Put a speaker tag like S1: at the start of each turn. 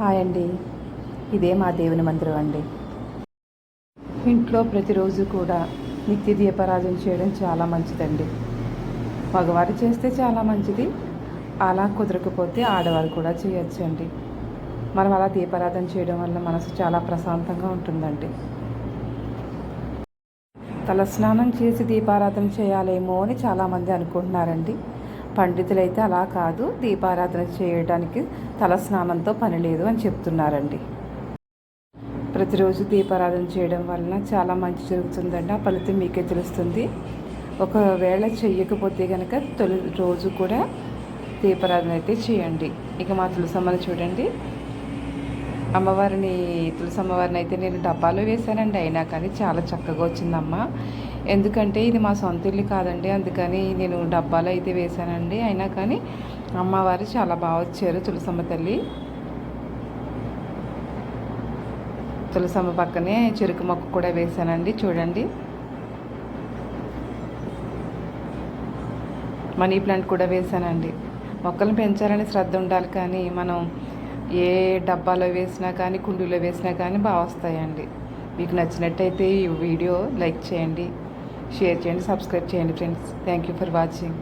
S1: Hi అండి. ఇదే మా దేవుని మందిరం అండి. ఇంట్లో ప్రతిరోజు కూడా నిత్య దీపారాధన చేయడం చాలా మంచిదండి. మగవారు చేస్తే చాలా మంచిది. అలా కుదరకపోతే ఆడవారు కూడా చేయొచ్చండి. మనం అలా దీపారాధన చేయడం వల్ల మనసు చాలా ప్రశాంతంగా ఉంటుందండి. తలస్నానం చేసి దీపారాధన చేయాలేమో అని చాలామంది అనుకుంటున్నారండి. పండితులైతే అలా కాదు దీపారాధన చేయడానికి తలస్నానంతో పని లేదు అని చెప్తున్నారండి. ప్రతిరోజు దీపారాధన చేయడం వలన చాలా మంచి జరుగుతుందండి. ఆ ఫలితం మీకే తెలుస్తుంది. ఒకవేళ చెయ్యకపోతే కనుక తొలి రోజు కూడా దీపారాధన అయితే చేయండి. ఇక మా తులసమ్మని చూడండి. అమ్మవారిని తులసమ్మవారిని అయితే నేను డబ్బాలో వేశానండి. అయినా కానీ చాలా చక్కగా వచ్చిందమ్మ. ఎందుకంటే ఇది మా సొంత ఇల్లు కాదండి అందుకని నేను డబ్బాలో అయితే వేశానండి. అయినా కానీ అమ్మవారు చాలా బాగా వచ్చారు తులసమ్మ తల్లి. తులసమ్మ పక్కనే చెరుకు మొక్క కూడా వేశానండి చూడండి. మనీ ప్లాంట్ కూడా వేశానండి. మొక్కలను పెంచాలని శ్రద్ధ ఉండాలి కానీ మనం ఏ డబ్బాలో వేసినా కానీ కుండీలో వేసినా కానీ బాగా వస్తాయండి. మీకు నచ్చినట్టయితే ఈ వీడియో లైక్ చేయండి. షేర్ చేయండి సబ్స్క్రైబ్ చేయండి friends. Thank you for watching